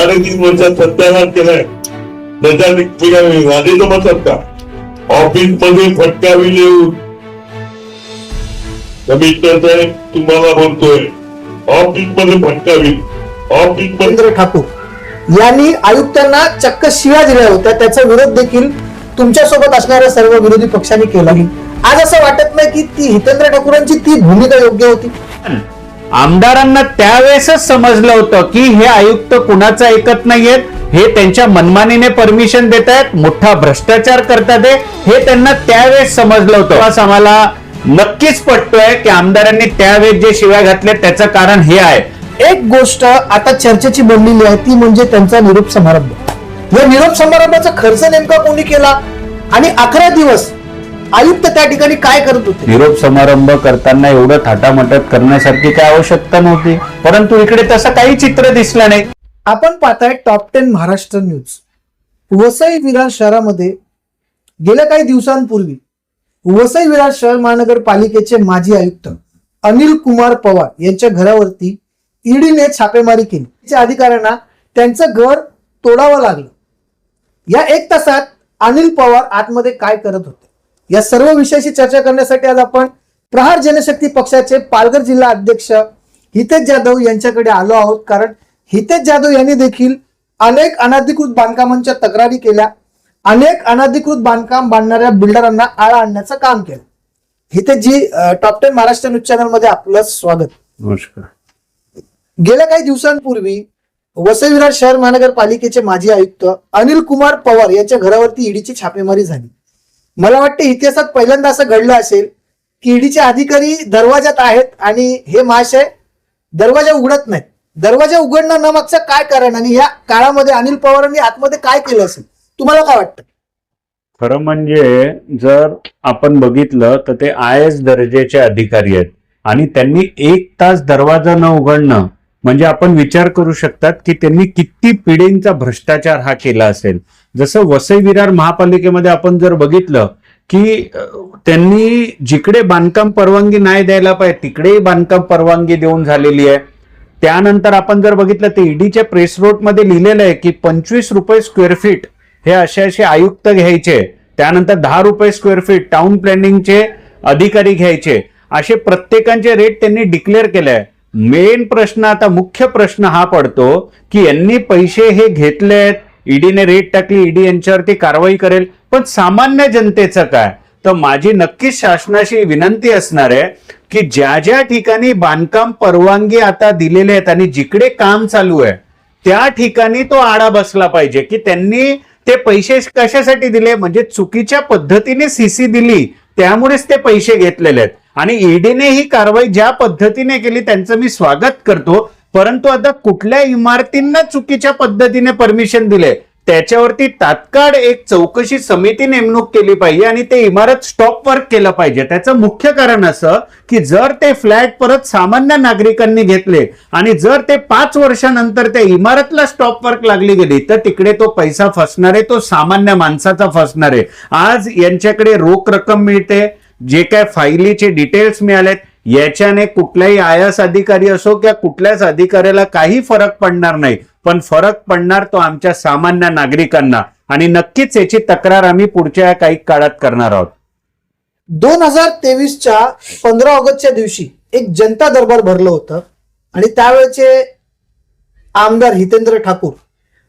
साडेतीन वर्षात सत्यानाश केलाय. त्याच्या माझे जमतात का ऑफिसमध्ये फटकावी येऊन कमिशनर साहेब तुम्हाला बोलतोय. ऑफिसमध्ये फटकावी. ऑफिसमध्ये ठाकूर यांनी आयुक्तांना चक्क शिव्या दिल्या होत्या. त्याचा विरोध देखील तुमच्यासोबत असणाऱ्या सर्व विरोधी पक्षांनी केला. आज असं वाटत नाही की ती हितेंद्र ठाकूरांची ती भूमिका योग्य होती. आमदारांना त्यावेळेसच समजलं होतं की हे आयुक्त कुणाचं ऐकत नाहीयेत हे त्यांच्या मनमानीने परमिशन देत आहेत मोठा भ्रष्टाचार करतात हे त्यांना त्यावेळेस समजलं होतं. आम्हाला नक्कीच पटतोय की आमदारांनी त्यावेळेस जे शिव्या घातल्या त्याचं कारण हे आहे. एक गोष्ट आता चर्चेची बनलेली आहे ती म्हणजे त्यांचा निरोप समारंभ. या निरोप समारंभाचा खर्च नेमका कोणी केला? आणि अकरा दिवस आयुक्त त्या ठिकाणी काय करत होते? निरोप समारंभ करताना एवढं थाटामाटात करण्यासारखी काय आवश्यकता नव्हती. परंतु इकडे तसं काही चित्र दिसलं नाही. आपण पाहताय top ten Maharashtra news Vasai Virar शहरामध्ये गेल्या काही दिवसांपूर्वी वसई विरार शहर महानगरपालिकेचे माजी आयुक्त अनिल कुमार पवार यांच्या घरावरती ईडीने छापेमारी केली. त्या अधिकाऱ्यांना त्यांचं घर तोडावं लागलं. या एक तासात अनिल पवार आतमध्ये काय करत होते? या सर्व विषयाशी चर्चा करण्यासाठी आज आपण प्रहार जनशक्ती पक्षाचे पालघर जिल्हा अध्यक्ष हितेश जाधव यांच्याकडे आलो आहोत. कारण हितेश जाधव यांनी देखील अनेक अनधिकृत बांधकामांच्या तक्रारी केल्या. अनेक अनधिकृत बांधकाम बांधणाऱ्या बिल्डरांना आळा आणण्याचं काम केलं. हितेशजी टॉप टेन महाराष्ट्र न्यूज चॅनलमध्ये आपलं स्वागत. नमस्कार. गेल्या काही दिवसांपूर्वी वसई विरार शहर महानगरपालिकेचे माजी आयुक्त अनिल कुमार पवार यांच्या घरावरती ईडीची छापेमारी झाली. मला वाटतं इतिहासात पहिल्यांदा असं घडलं असेल की ईडीचे अधिकारी दरवाजात आहेत आणि हे महाशय दरवाजा उघडत नाहीत. दरवाजा उघडणं न मागचं काय कारण? आणि या काळामध्ये अनिल पवारांनी आतमध्ये काय केलं असेल? तुम्हाला काय वाटतं? खरं म्हणजे जर आपण बघितलं तर ते आय एस दर्जेचे अधिकारी आहेत. आणि त्यांनी एक तास दरवाजा न उघडणं म्हणजे आपण विचार करू शकतात की त्यांनी किती पिढींचा भ्रष्टाचार हा केला असेल. जसं वसई विरार महापालिकेमध्ये आपण जर बघितलं की त्यांनी जिकडे बांधकाम परवानगी नाही द्यायला पाहिजे तिकडेही बांधकाम परवानगी देऊन झालेली आहे. त्यानंतर आपण जर बघितलं तर ईडीच्या प्रेस मध्ये लिहिलेलं आहे की पंचवीस रुपये स्क्वेअर फीट हे असे असे आयुक्त घ्यायचे त्यानंतर दहा रुपये स्क्वेअर फीट टाउन प्लॅनिंगचे अधिकारी घ्यायचे असे प्रत्येकांचे रेट त्यांनी डिक्लेअर केले आहे. मेन प्रश्न आता मुख्य प्रश्न हा पडतो की यांनी पैसे हे घेतलेत ईडीने रेट टाकली ईडी यांच्यावरती कारवाई करेल. पण सामान्य जनतेचं काय? तर माझी नक्कीच शासनाशी विनंती असणार आहे की ज्या ज्या ठिकाणी बांधकाम परवानगी आता दिलेले आहेत आणि जिकडे काम चालू आहे त्या ठिकाणी तो आडा बसला पाहिजे की त्यांनी ते पैसे कशासाठी दिले? म्हणजे चुकीच्या पद्धतीने सीसी दिली त्यामुळेच ते पैसे घेतलेले आहेत. आणि ईडीने ही कारवाई ज्या पद्धतीने केली त्यांचं मी स्वागत करतो. परंतु आता कुठल्या इमारतींना चुकीच्या पद्धतीने परमिशन दिले? त्याच्यावरती तात्काळ एक चौकशी समिती नेमणूक केली पाहिजे आणि ते इमारत स्टॉप वर्क केलं पाहिजे. त्याचं मुख्य कारण असं की जर ते फ्लॅट परत सामान्य नागरिकांनी घेतले आणि जर ते पाच वर्षानंतर त्या इमारतला स्टॉप वर्क लागली गेली तर तिकडे तो पैसा फसणार आहे तो सामान्य माणसाचा फसणार. आहे आज यांच्याकडे रोख रक्कम मिळते जे काय फाईलीचे डिटेल्स मिळालेत याच्याने कुठल्याही आय एस अधिकारी असो किंवा कुठल्याच अधिकाऱ्याला काही फरक पडणार नाही. पण फरक पडणार तो आमच्या सामान्य नागरिकांना. आणि नक्कीच याची तक्रार आम्ही पुढच्या काही काळात करणार आहोत. दोन हजार तेवीसच्या पंधरा ऑगस्टच्या दिवशी एक जनता दरबार भरलं होतं. आणि त्यावेळेचे आमदार हितेंद्र ठाकूर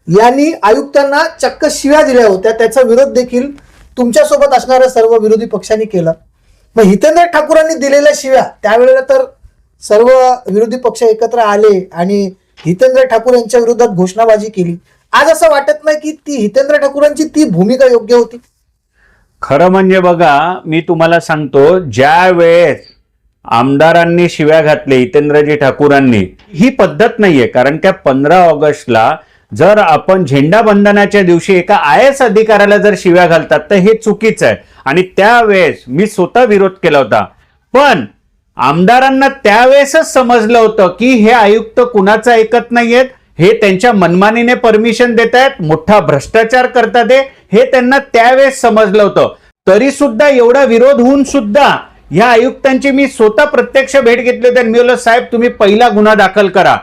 यांनी आयुक्तांना चक्क शिव्या दिल्या होत्या. त्याचा विरोध देखील तुमच्यासोबत असणाऱ्या सर्व विरोधी पक्षांनी केला. मग हितेंद्र ठाकूरांनी दिलेल्या शिव्या त्यावेळेला तर सर्व विरोधी पक्ष एकत्र आले आणि हितेंद्र ठाकूर यांच्या विरोधात घोषणाबाजी केली. आज असं वाटत नाही की ती हितेंद्र ठाकूरांची ती भूमिका योग्य होती? खरं म्हणजे बघा मी तुम्हाला सांगतो ज्या वेळेस आमदारांनी शिव्या घातले हितेंद्रजी ठाकूरांनी ही पद्धत नाहीये. कारण त्या पंधरा ऑगस्टला जर आपण झेंडा बंधनाच्या दिवशी एका आय एस अधिकाऱ्याला जर शिव्या घालतात तर हे चुकीचं आहे. आणि त्यावेळेस मी स्वतः विरोध केला होता. पण आमदारांना त्यावेळेसच समजलं होतं की हे आयुक्त कुणाचं ऐकत नाहीयेत हे त्यांच्या मनमानीने परमिशन देत आहेत मोठा भ्रष्टाचार करतात हे हे त्यांना त्यावेळेस समजलं होतं. तरी सुद्धा एवढा विरोध होऊन सुद्धा ह्या आयुक्तांची मी स्वतः प्रत्यक्ष भेट घेतली होती आणि मी बोललो साहेब तुम्ही पहिला गुन्हा दाखल करा.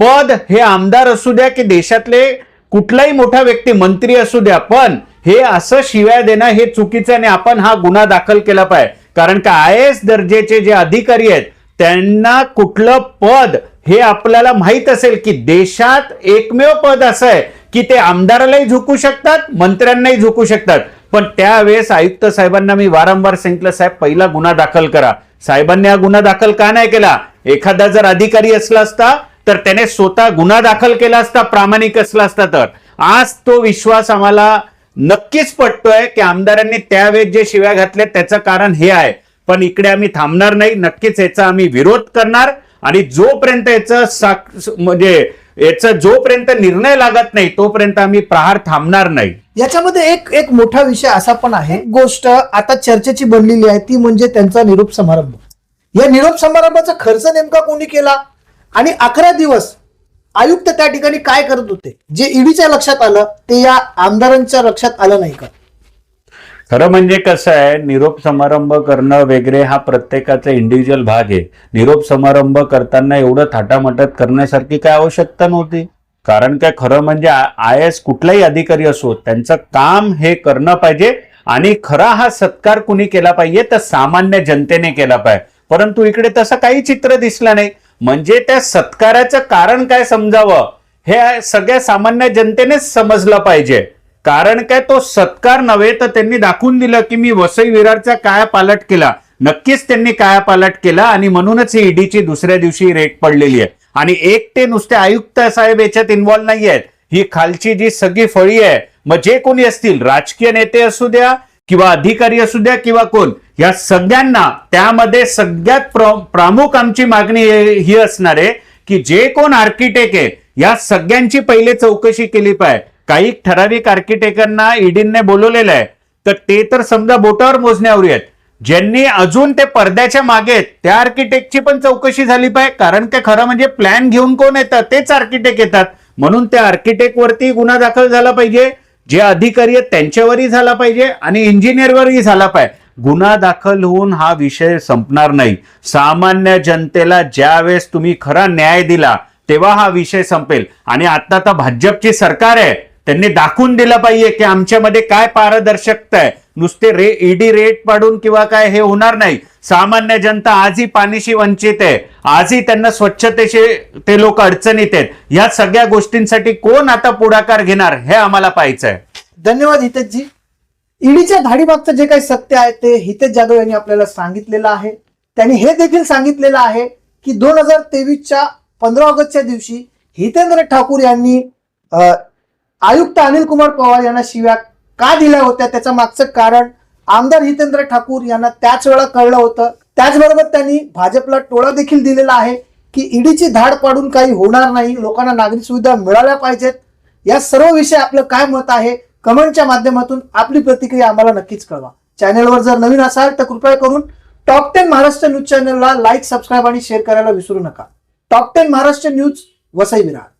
पद हे आमदार असू द्या की देशातले कुठलाही मोठा व्यक्ती मंत्री असू द्या पण हे असं शिव्या देणं हे चुकीचं आणि आपण हा गुन्हा दाखल केला पाहिजे कारण का आय एस दर्जेचे जे अधिकारी आहेत त्यांना कुठलं पद हे आपल्याला माहीत असेल की देशात एकमेव पद असं आहे की ते आमदारालाही झुकू शकतात मंत्र्यांनाही झुकू शकतात. पण त्यावेळेस आयुक्त साहेबांना मी वारंवार सांगितलं साहेब पहिला गुन्हा दाखल करा. साहेबांनी हा गुन्हा दाखल का नाही केला? एखादा जर अधिकारी असला असता तर त्याने स्वतः गुन्हा दाखल केला असता प्रामाणिक असला असता तर. आज तो विश्वास आम्हाला नक्कीच पटतोय की आमदारांनी त्यावेळेस जे शिव्या घातल्या त्याचं कारण हे आहे. पण इकडे आम्ही थांबणार नाही. नक्कीच याचा आम्ही विरोध करणार आणि जोपर्यंत याचं म्हणजे याचा जोपर्यंत निर्णय लागत नाही तोपर्यंत आम्ही प्रहार थांबणार नाही. याच्यामध्ये एक एक मोठा विषय असा पण आहे. गोष्ट आता चर्चेची बनलेली आहे ती म्हणजे त्यांचा निरोप समारंभ. या निरोप समारंभाचा खर्च नेमका कोणी केला? आणि अकरा दिवस आयुक्त त्या ठिकाणी काय करत होते? जे ईडीच्या लक्षात आलं ते या आमदारांच्या लक्षात आलं नाही का? खरं म्हणजे कसं आहे निरोप समारंभ करणं वगैरे हा प्रत्येकाचा इंडिव्हिज्युअल भाग आहे. निरोप समारंभ करताना एवढं थाटामाटात करण्यासारखी काय आवश्यकता नव्हती. कारण काय खरं म्हणजे आय एस कुठलाही अधिकारी असो त्यांचं काम हे करणं पाहिजे आणि खरा हा सत्कार कुणी केला पाहिजे तर सामान्य जनतेने केला पाहिजे. परंतु इकडे तसं काही चित्र दिसलं नाही. म्हणजे त्या सत्काराचं कारण काय समजावं? हे सगळ्या सामान्य जनतेनेच समजलं पाहिजे. कारण काय तो सत्कार नव्हे तर त्यांनी दाखवून दिलं की मी वसई विरारचा काया पालट केला. नक्कीच त्यांनी काया पालट केला आणि म्हणूनच ही ईडीची दुसऱ्या दिवशी रेट पडलेली आहे. आणि एक ते नुसते आयुक्त साहेब याच्यात इन्व्हॉल्व्ह नाही आहेत. ही खालची जी सगळी फळी आहे मग जे कोणी असतील राजकीय नेते असू द्या किंवा अधिकारी असू द्या किंवा कोण या सगळ्यांना त्यामध्ये सगळ्यात प्रामुख आमची मागणी ही असणार आहे की जे कोण आर्किटेक्ट आहे या सगळ्यांची पहिले चौकशी केली पाहिजे काही ठराविक आर्किटेक्टांना ईडीने बोलवलेलं आहे. तर ते तर समजा बोटावर मोजण्यावर आहेत. ज्यांनी अजून ते पडद्याच्या मागे आहेत त्या आर्किटेक्टची पण चौकशी झाली पाहिजे कारण ते खरं म्हणजे प्लॅन घेऊन कोण येतात तेच आर्किटेक्ट येतात. म्हणून त्या आर्किटेक्ट वरती गुन्हा दाखल झाला पाहिजे. जे अधिकारी आहेत त्यांच्यावरही झाला पाहिजे आणि इंजिनियरवरही झाला पाहिजे गुन्हा दाखल होऊन हा विषय संपणार नाही. सामान्य जनतेला ज्यावेळेस तुम्ही खरा न्याय दिला तेव्हा हा विषय संपेल. आणि आता तर भाजपची सरकार आहे. त्यांनी दाखवून दिलं पाहिजे की आमच्यामध्ये काय पारदर्शकता आहे. नुसते रे ईडी रेट पाडून किंवा काय हे होणार नाही. सामान्य जनता आजही पाणीशी वंचित आहे. आजही त्यांना स्वच्छतेचे ते लोक अडचणीत आहेत. या सगळ्या गोष्टींसाठी कोण आता पुढाकार घेणार हे आम्हाला पाहायचं आहे धन्यवाद हितेशजी. ईडीच्या धाडीमागचं जे काही सत्य आहे ते हितेश जाधव यांनी आपल्याला सांगितलेलं आहे. त्यांनी हे देखील सांगितलेलं आहे की दोन हजार तेवीसच्या पंधरा ऑगस्टच्या दिवशी हितेंद्र ठाकूर यांनी आयुक्त अनिल कुमार पवार यांना शिव्या का दिल्या होत्या त्याचं मागचं कारण आमदार हितेंद्र ठाकूर यांना त्याच वेळा कळलं होतं. त्याचबरोबर त्यांनी भाजपला टोळा देखील दिलेला आहे की ईडीची धाड पाडून काही होणार नाही. लोकांना नागरिक सुविधा मिळाल्या पाहिजेत. या सर्व विषय आपलं काय मत आहे कमेंटच्या माध्यमातून आपली प्रतिक्रिया आम्हाला नक्कीच कळवा. चॅनलवर जर नवीन असाल तर कृपया करून टॉप टेन महाराष्ट्र न्यूज चॅनलला लाईक सबस्क्राईब आणि शेअर करायला विसरू नका. Top ten Maharashtra news Vasai Virar